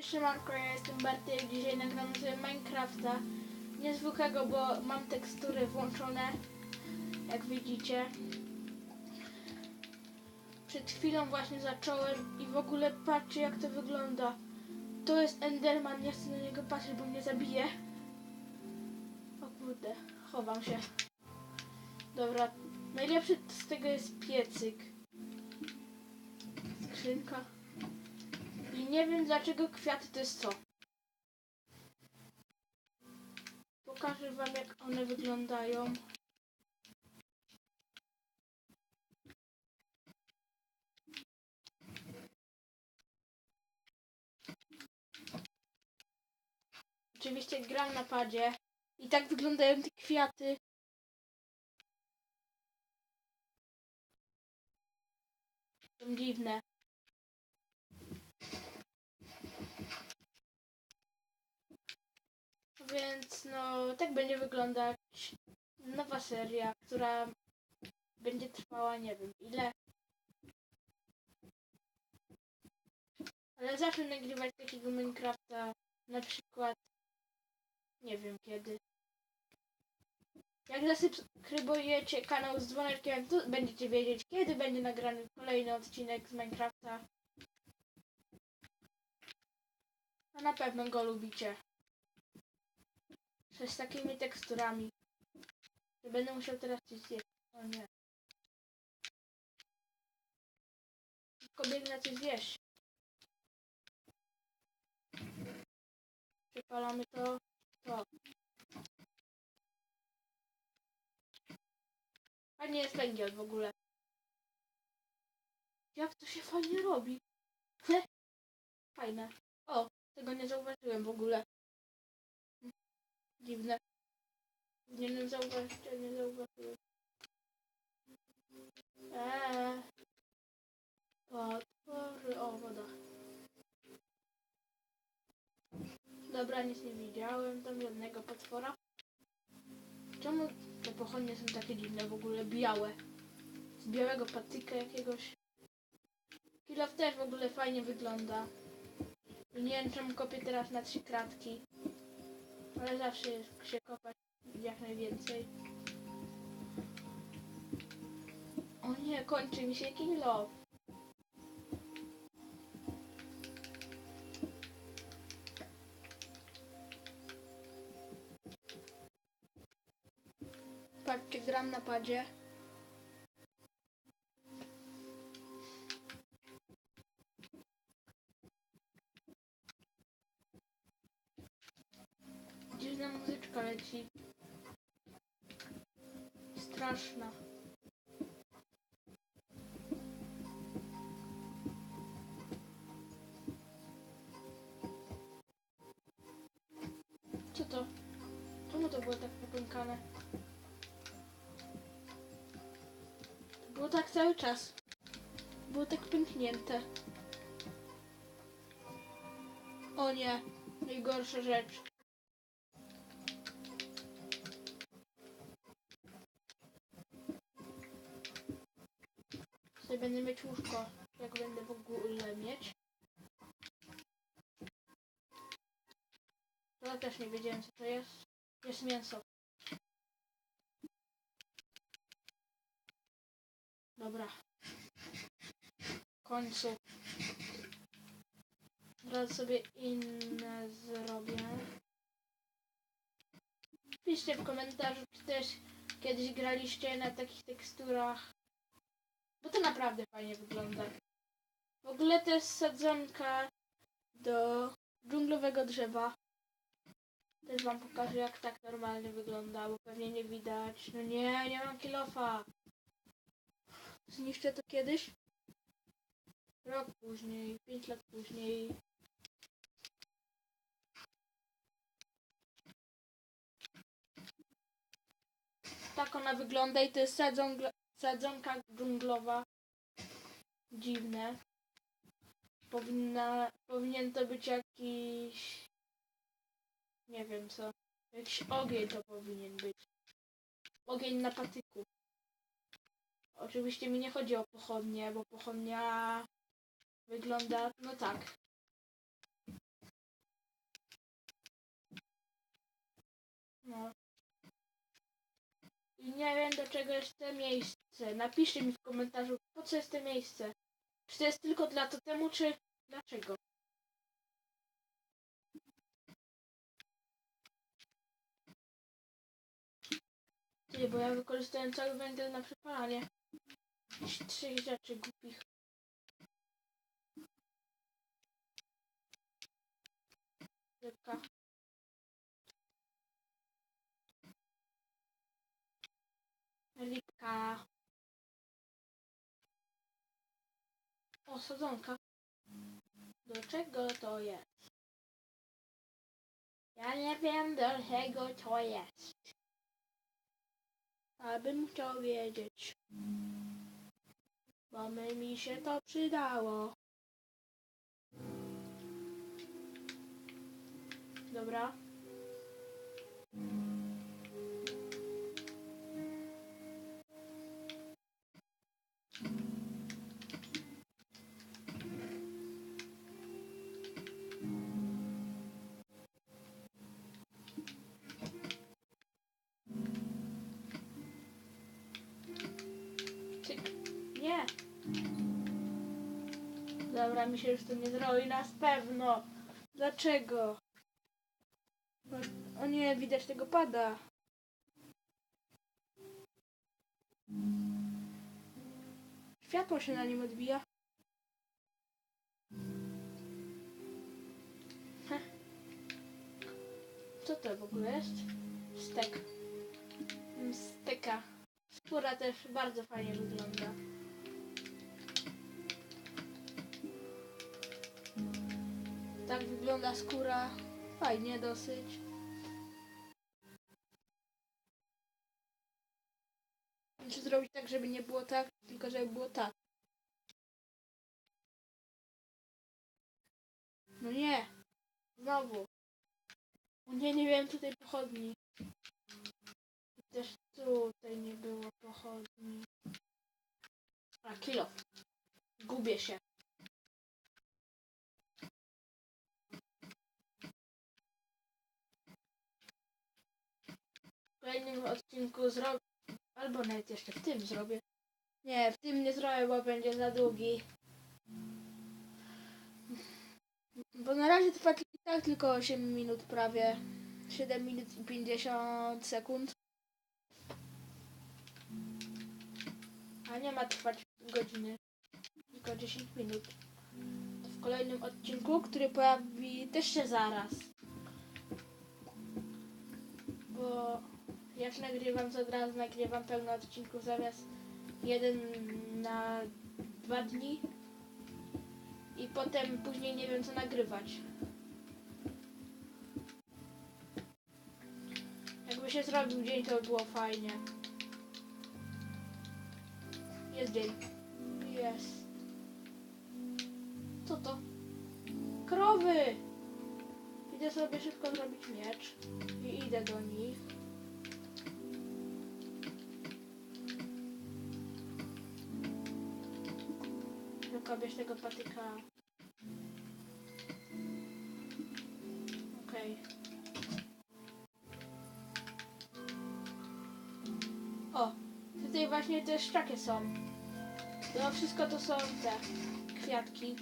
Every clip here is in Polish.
Siemanko, ja jestem Barty i dzisiaj nagram sobie Minecrafta niezwykłego, bo mam tekstury włączone, jak widzicie. Przed chwilą właśnie zacząłem i w ogóle patrzcie jak to wygląda. To jest Enderman, nie chcę na niego patrzeć, bo mnie zabije. O kurde, chowam się. Dobra, najlepszy z tego jest piecyk. Skrzynka. Nie wiem dlaczego kwiaty to jest co. Pokażę wam jak one wyglądają. Oczywiście gram na padzie. I tak wyglądają te kwiaty. Są dziwne. Więc no, tak będzie wyglądać nowa seria, która będzie trwała nie wiem ile. Ale zacznę nagrywać takiego Minecrafta na przykład nie wiem kiedy. Jak zasubskrybujecie kanał z dzwoneczkiem, to będziecie wiedzieć kiedy będzie nagrany kolejny odcinek z Minecrafta. A na pewno go lubicie. Z takimi teksturami. Że będę musiał teraz coś zjeść. O nie. Tylko biegnę coś zjeść. Przypalamy to. To. Fajnie jest węgiel w ogóle. Jak to się fajnie robi. Fajne. O, tego nie zauważyłem w ogóle. Dziwne. Powinienem zauważyć, a nie zauważyłem. Eee. Potwory. O, woda. Dobra, nic nie widziałem. Tam żadnego potwora. Czemu te pochodnie są takie dziwne w ogóle? Białe. Z białego patyka jakiegoś. Kilof też w ogóle fajnie wygląda. Nie wiem czemu kopię teraz na trzy kratki. Ale zawsze się kopać jak najwięcej. O nie, kończy mi się kilo. Patrzcie, gram na padzie. Straszna. Co to? Czemu to było tak popękane? Było tak cały czas. Było tak pęknięte. O nie, najgorsza rzecz. Będę mieć łóżko, jak będę w ogóle mieć. To ja też nie wiedziałem co to jest. Jest mięso. Dobra. W końcu. Teraz sobie inne zrobię. Piszcie w komentarzu, czy też kiedyś graliście na takich teksturach. Bo to naprawdę fajnie wygląda. W ogóle jest sadzonka do dżunglowego drzewa. Też wam pokażę jak tak normalnie wygląda, bo pewnie nie widać. No nie, nie mam kilofa. Zniszczę to kiedyś? Rok później, pięć lat później. Tak ona wygląda i to jest sadzonka, Sadzonka dżunglowa. Dziwne. Powinna, powinien to być jakiś... Nie wiem co. Jakiś ogień to powinien być. Ogień na patyku. Oczywiście mi nie chodzi o pochodnie, bo pochodnia wygląda no tak. No. I nie wiem do czego jest to miejsce. Napiszcie mi w komentarzu, po co jest to miejsce. Czy to jest tylko dla totemu, czy dlaczego? Ty, bo ja wykorzystałem cały węgiel na przepalanie. Trzy rzeczy głupich. Rybka. Lipka. O, sadzonka. Do czego to jest? Ja nie wiem do czego to jest. Abym chciał wiedzieć. Bo my mi się to przydało. Dobra. Mi się już to nie zrobi na pewno. Dlaczego? O- nie, widać tego pada. Światło się na nim odbija. Co to w ogóle jest? Stek. Steka. Skóra też bardzo fajnie wygląda. Tak wygląda skóra. Fajnie dosyć. Muszę zrobić tak, żeby nie było tak, tylko żeby było tak. No nie. Znowu. Nie, nie wiem tutaj pochodni. Też tutaj nie było pochodni. A, kilo. Gubię się. Kolejnym odcinku zrobię, albo nawet jeszcze w tym zrobię. Nie, w tym nie zrobię, bo będzie za długi. Bo na razie trwa tak tylko 8 minut prawie. 7 minut i 50 sekund. A nie ma trwać godziny. Tylko 10 minut. To w kolejnym odcinku, który pojawi też się zaraz. Bo jak nagrywam, to od razu nagrywam pełno odcinków zamiast jeden na dwa dni. I potem później nie wiem co nagrywać. Jakby się zrobił dzień, to by było fajnie. Jest dzień. Jest. Co to? Krowy! Idę sobie szybko zrobić miecz. I idę do nich. Tylko bierz tego patyka. Okej. O, tutaj właśnie te szczakie są. To wszystko to są te kwiatki.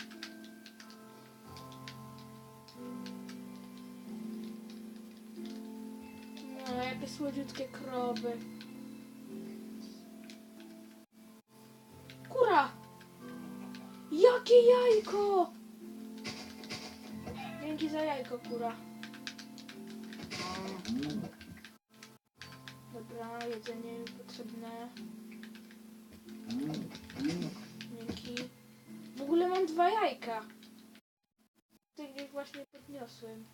No, jakie słodziutkie krowy. Jakie jajko! Dzięki za jajko, kura. Dobra, jedzenie potrzebne. Dzięki. W ogóle mam dwa jajka. Tak jak właśnie podniosłem.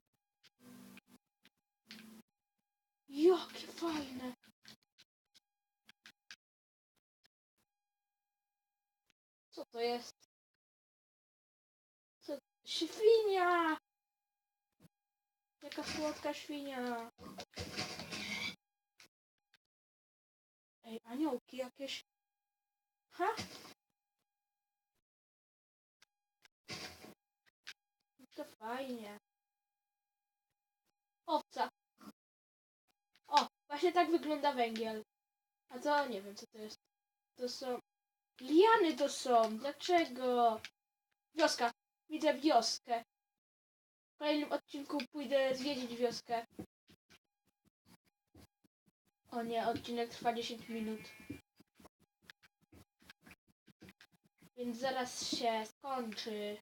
Jakie fajne. Co to jest? Świnia! Jaka słodka świnia. Ej, aniołki jakieś. Ha? No To fajnie. Owca. O, właśnie tak wygląda węgiel. A to nie wiem co to jest. To są... Liany to są! Dlaczego? Wioska. Widzę wioskę. W kolejnym odcinku pójdę zwiedzić wioskę. O nie, odcinek trwa 10 minut. Więc zaraz się skończy.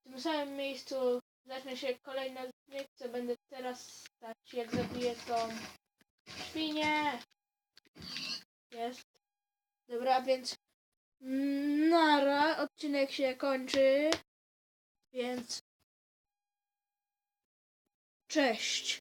W tym samym miejscu zacznie się kolejny odcinek, co będę teraz stać, jak zabiję tą świnię. Jest. Dobra, więc nara, odcinek się kończy, więc cześć.